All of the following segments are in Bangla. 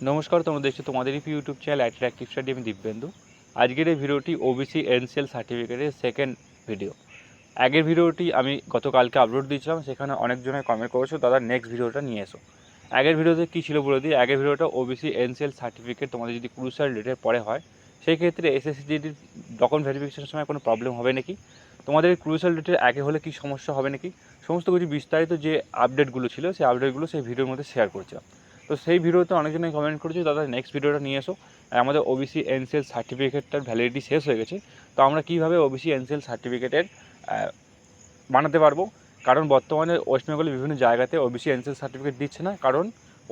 নমস্কার, তোমরা দেখছ তোমাদের ইউটিউব চ্যানেল অ্যাট্রাক্টিভ স্টাডি আমি দিব্যেন্দু। আজকের এই ভিডিওটি ওবিসি এনসিএল সার্টিফিকেটের সেকেন্ড ভিডিও আগের ভিডিওটি আমি গতকালকে আপলোড দিয়েছিলাম, সেখানে অনেকজনে কমেন্ট করেছ, দাদা নেক্সট ভিডিওটা নিয়ে এসো। আগের ভিডিওতে কী ছিল বলে দিই, আগের ভিডিওটা ওবিসি এনসিএল সার্টিফিকেট তোমাদের যদি ক্রুশাল ডেটের পরে হয়, সেই ক্ষেত্রে এসএসসিডির ডকুমেন্ট ভেরিফিকেশনের সময় কোনো প্রবলেম হবে নাকি? তোমাদের ক্রুশাল ডেটের আগে হলে কি সমস্যা হবে নাকি? সমস্ত কিছু বিস্তারিত যে আপডেটগুলো ছিল, সেই আপডেটগুলো সেই ভিডিওর মধ্যে শেয়ার করছিলাম। তো সেই ভিডিওতে অনেকজনই কমেন্ট করেছে, দাদা নেক্সট ভিডিওটা নিয়ে এসো। আমাদের ওবিসি এনসিএল সার্টিফিকেটটার ভ্যালিডিটি শেষ হয়ে গেছে। তো আমরা কীভাবে ওবিসি এনসিএল সার্টিফিকেটের বানাতে পারব? কারণ বর্তমানে ওয়েস্ট বেঙ্গলের বিভিন্ন জায়গাতে ওবিসি এনসিএল সার্টিফিকেট দিচ্ছে না। কারণ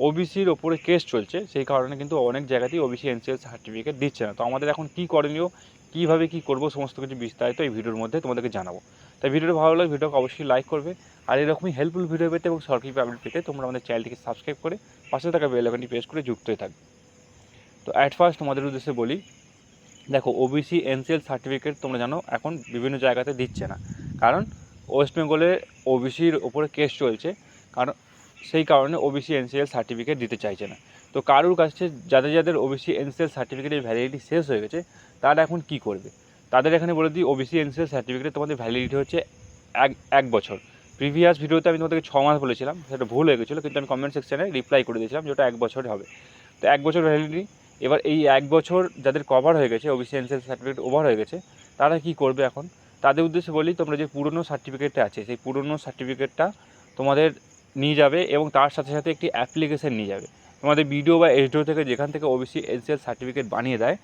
ওবিসির ওপরে কেস চলছে, সেই কারণে কিন্তু অনেক জায়গাতেই ওবিসি এনসিএল সার্টিফিকেট দিচ্ছে না। তো আমাদের এখন কী করণীয়, কীভাবে কী করব, সমস্ত কিছু বিস্তারিত এই ভিডিওর মধ্যে তোমাদেরকে জানাব। তাই ভিডিওটা ভালো লাগে ভিডিওকে অবশ্যই লাইক করবে। আর এরকমই হেল্পফুল ভিডিও পেতে এবং সরকারি আপডেট পেতে তোমরা আমাদের চ্যানেলটিকে সাবস্ক্রাইব করে পাশে থাকা বেল আইকনটি প্রেস করে যুক্ত হয়ে থাকবে। তো অ্যাট ফার্স্ট তোমাদের উদ্দেশ্যে বলি, দেখো ওবিসি এনসিএল সার্টিফিকেট তোমরা জানো, এখন বিভিন্ন জায়গাতে দিচ্ছে না। কারণ ওয়েস্ট বেঙ্গলে ওবিসির ওপরে কেস চলছে। কারণ সেই কারণে ওবিসি এনসিএল সার্টিফিকেট দিতে চাইছে না। তো কারুর কাছে, যাদের যাদের ওবিসি এনসিএল সার্টিফিকেটের ভ্যালিডিটি শেষ হয়ে গেছে, তারা এখন কি করবে? তাদের এখানে বলে দিই ওবিসি এনসিএল সার্টিফিকেটে তোমাদের ভ্যালিডিটি হচ্ছে এক এক বছর। প্রিভিয়াস ভিডিওতে আমি তোমাদেরকে ছ মাস বলেছিলাম, সেটা ভুল হয়ে গেছিল, কিন্তু আমি কমেন্ট সেকশানে রিপ্লাই করে দিয়েছিলাম যেটা এক বছর হবে। তো এক বছর ভ্যালিডিটি এবার এই এক বছর যাদের কভার হয়ে গেছে ওবিসি এনসিএল সার্টিফিকেট ওভার হয়ে গেছে, তারা কি করবে এখন? তাদের উদ্দেশ্যে বলি, তোমরা যে পুরনো সার্টিফিকেটটা আছে, সেই পুরনো সার্টিফিকেটটা তোমাদের নিয়ে যাবে এবং তার সাথে সাথে একটি অ্যাপ্লিকেশন নিয়ে যাবে। তোমাদের বিডিও বা এসডিও থেকে যেখান থেকে ওবিসি এনসিএল সার্টিফিকেট বানিয়ে দেয়,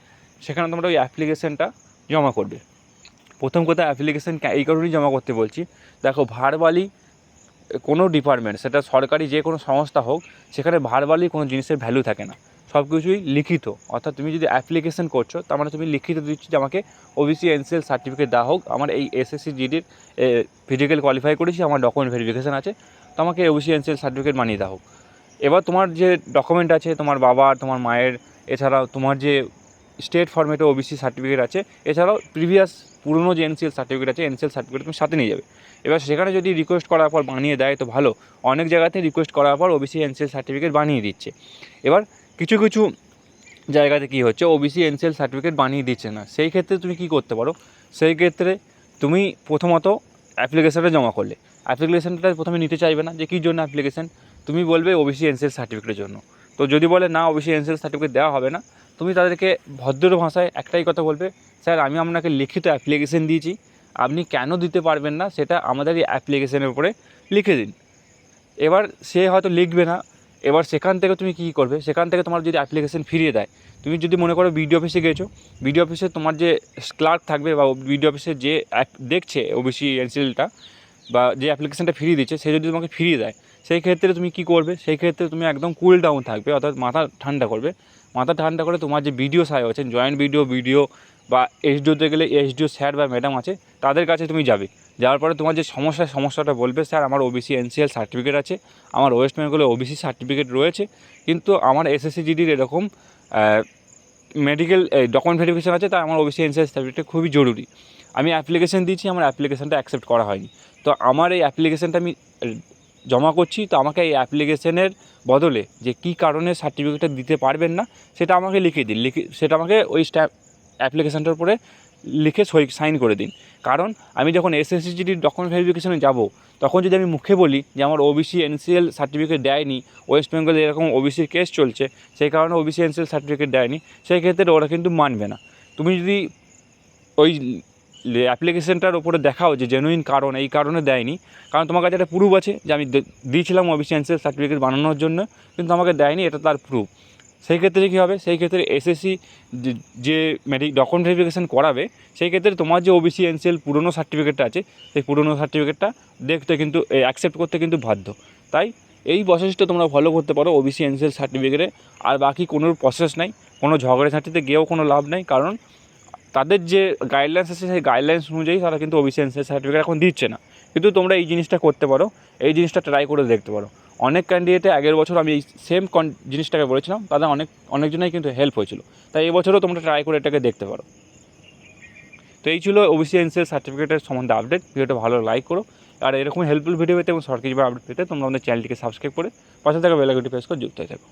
সেখানে তোমরা ওই অ্যাপ্লিকেশনটা জমা করবে। প্রথম কথা অ্যাপ্লিকেশন এই কারণেই জমা করতে বলছি। দেখো ভারবালি কোনো ডিপার্টমেন্ট সেটা সরকারি যে কোনো সংস্থা হোক, সেখানে ভারবালি কোনো জিনিসের ভ্যালু থাকে না। সব কিছুই লিখিত। অর্থাৎ তুমি যদি অ্যাপ্লিকেশন করছ, তার মানে তুমি লিখিত দিচ্ছ যে আমাকে ওবিসি এনসিএল সার্টিফিকেট দেওয়া হোক, আমার এই এসএসসি জিডির ফিজিক্যাল কোয়ালিফাই করেছি, আমার ডকুমেন্ট ভেরিফিকেশান আছে তো আমাকে ওবিসি এনসিএল সার্টিফিকেট বানিয়ে দেওয়া হোক। এবার তোমার যে ডকুমেন্ট আছে, তোমার বাবার তোমার মায়ের, এছাড়াও তোমার যে স্টেট ফর্মেটে ওবিসি সার্টিফিকেট আছে। এছাড়াও প্রিভিয়াস পুরনো যে এনসিএল সার্টিফিকেট আছে এনসিএল সার্টিফিকেট তুমি সাথে নিয়ে যাবে। এবার সেখানে যদি রিকোয়েস্ট করার পর বানিয়ে দেয় তো ভালো। অনেক জায়গাতে রিকোয়েস্ট করার পর ওবিসি এনসিএল সার্টিফিকেট বানিয়ে দিচ্ছে। এবার কিছু কিছু জায়গাতে কী হচ্ছে ওবিসি এনসিএল সার্টিফিকেট বানিয়ে দিচ্ছে না। সেই ক্ষেত্রে তুমি কী করতে পারো? সেই ক্ষেত্রে তুমি প্রথমত অ্যাপ্লিকেশানটা জমা করলে। অ্যাপ্লিকেশানটা প্রথমে নিতে চাইবে না যে কী জন্য অ্যাপ্লিকেশান তুমি বলবে ওবিসি এনসিএল সার্টিফিকেটের জন্য। তো যদি বলে না ওবিসি এনসিএল সার্টিফিকেট দেওয়া হবে না তুমি তাদেরকে ভদ্র ভাষায় একটাই কথা বলবে, স্যার, আমি আপনাকে লিখিত অ্যাপ্লিকেশন দিয়েছি। আপনি কেন দিতে পারবেন না সেটা আমাদের এই অ্যাপ্লিকেশনের উপরে লিখে দিন। এবার সে হয়তো লিখবে না। এবার সেখান থেকে তুমি কী করবে? সেখান থেকে তোমার যদি অ্যাপ্লিকেশন ফিরিয়ে দেয়, তুমি যদি মনে করো বিডিও অফিসে গেছো বিডিও অফিসে তোমার যে ক্লার্ক থাকবে বা বিডিও অফিসে যে দেখছে ওবিসি এনসিএলটা বা যে অ্যাপ্লিকেশনটা ফিরিয়ে দিচ্ছে, সে যদি তোমাকে ফিরিয়ে দেয়, সেই ক্ষেত্রে তুমি কী করবে? সেই ক্ষেত্রে তুমি একদম কুল ডাউন থাকবে, অর্থাৎ মাথা ঠান্ডা করবে। মাথা ঠান্ডা করে তোমার যে বিডিও সাহেব আছেন জয়েন্ট বিডিও বিডিও বা এসডিওতে গেলে এসডিও স্যার বা ম্যাডাম আছে, তাদের কাছে তুমি যাবে। যাওয়ার পরে তোমার যে সমস্যা, সমস্যাটা বলবে স্যার আমার ওবিসি এনসিএল সার্টিফিকেট আছে, আমার ওয়েস্ট বেঙ্গলে ওবিসি সার্টিফিকেট রয়েছে, কিন্তু আমার এসএসসি জিডির এরকম মেডিকেল ডকুমেন্ট ভেরিফিকেশন আছে, তাই আমার ওবিসি এনসিএল সার্টিফিকেট খুবই জরুরি। আমি অ্যাপ্লিকেশন দিয়েছি, আমার অ্যাপ্লিকেশনটা অ্যাকসেপ্ট করা হয়নি। তো আমার এই অ্যাপ্লিকেশনটা আমি জমা করছি, তো আমাকে এই অ্যাপ্লিকেশনের বদলে যে কী কারণে সার্টিফিকেটটা দিতে পারবেন না, সেটা আমাকে লিখে দিন। লিখে, সেটা আমাকে ওই স্ট্যাম্প অ্যাপ্লিকেশানটার উপরে লিখে সই, সাইন করে দিন। কারণ আমি যখন এসএসসিজিডির ডকুমেন্ট ভেরিফিকেশনে যাব, তখন যদি আমি মুখে বলি যে আমার ওবিসি এনসিএল সার্টিফিকেট দেয়নি ওয়েস্ট বেঙ্গলে এরকম ওবিসির কেস চলছে, সেই কারণে ওবিসি এনসিএল সার্টিফিকেট দেয়নি, সেই ক্ষেত্রে ওরা কিন্তু মানবে না। তুমি যদি ওই অ্যাপ্লিকেশনটার উপরে দেখাও যে জেনুইন কারণ, এই কারণে দেয়নি। কারণ তোমার কাছে একটা প্রুফ আছে যে আমি দিয়েছিলাম ওবিসি এনসিএল সার্টিফিকেট বানানোর জন্য, কিন্তু আমাকে দেয়নি, এটা তার প্রুফ সেই ক্ষেত্রে কী হবে? সেই ক্ষেত্রে এসএসসি যে মেডিক ডকুমেন্ট ভেরিফিকেশান করাবে, সেই ক্ষেত্রে তোমার যে ওবিসি এনসিএল পুরনো সার্টিফিকেটটা আছে, সেই পুরনো সার্টিফিকেটটা দেখতে কিন্তু অ্যাকসেপ্ট করতে কিন্তু বাধ্য। তাই এই প্রসেসটা তোমরা ফলো করতে পারো ওবিসি এনসিএল সার্টিফিকেটে আর বাকি কোনো প্রসেস নাই, কোনো ঝগড়া ঝাঁটিতে গিয়েও কোনো লাভ নেই, কারণ তাদের যে গাইডলাইন্স আছে, সেই গাইডলাইন্স অনুযায়ী তারা কিন্তু ওবিসি সার্টিফিকেট এখন দিচ্ছে না। কিন্তু তোমরা এই জিনিসটা করতে পারো, এই জিনিসটা ট্রাই করে দেখতে পারো। অনেক ক্যান্ডিডেটে আগের বছর আমি এই সেম কন জিনিসটাকে বলেছিলাম, তাদের অনেক, অনেকজনেই কিন্তু হেল্প হয়েছিল। তাই এবছরও তোমরা ট্রাই করে এটাকে দেখতে পারো। তো এই ছিল ওবিসি এনসিএল সার্টিফিকেটের সম্বন্ধে আপডেট ভিডিওটা ভালো লাইক করো। আর এরকম হেল্পফুল ভিডিও পেতে এবং সরকারি আপডেট পেতে তোমরা আমাদের চ্যানেলটিকে সাবস্ক্রাইব করে পাশে থাকা বেলাগুটি প্রেস করে যুক্ত হয়ে থাকো।